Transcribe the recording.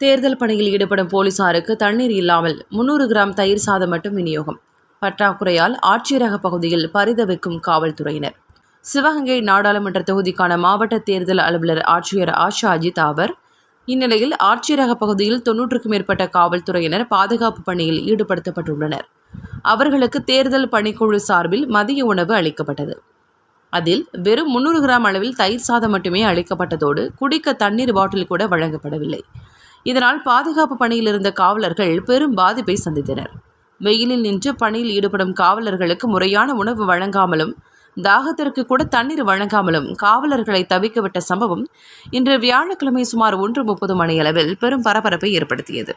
தேர்தல் பணியில் ஈடுபடும் போலீசாருக்கு தண்ணீர் இல்லாமல் முன்னூறு கிராம் தயிர் சாதம் மட்டும் விநியோகம். பற்றாக்குறையால் ஆட்சியரக பகுதியில் பரிதவிக்கும் காவல்துறையினர். சிவகங்கை நாடாளுமன்ற தொகுதிக்கான மாவட்ட தேர்தல் அலுவலர் ஆட்சியர் ஆஷா அஜித் ஆவர் இந்நிலையில் ஆட்சியரக பகுதியில் தொன்னூற்றுக்கும் மேற்பட்ட காவல்துறையினர் பாதுகாப்பு பணியில் ஈடுபடுத்தப்பட்டுள்ளனர். அவர்களுக்கு தேர்தல் பணிக்குழு சார்பில் மதிய உணவு அளிக்கப்பட்டது. அதில் வெறும் முன்னூறு கிராம் அளவில் தயிர் சாதம் மட்டுமே அளிக்கப்பட்டதோடு குடிக்க தண்ணீர் பாட்டில் கூட வழங்கப்படவில்லை. இதனால் பாதுகாப்பு பணியில் இருந்த காவலர்கள் பெரும் பாதிப்பை சந்தித்தனர். வெயிலில் நின்று பணியில் ஈடுபடும் காவலர்களுக்கு முறையான உணவு வழங்காமலும் தாகத்திற்கு கூட தண்ணீர் வழங்காமலும் காவலர்களை தவிக்கவிட்ட சம்பவம் இன்று வியாழக்கிழமை சுமார் ஒன்று முப்பது மணியளவில் பெரும் பரபரப்பை ஏற்படுத்தியது.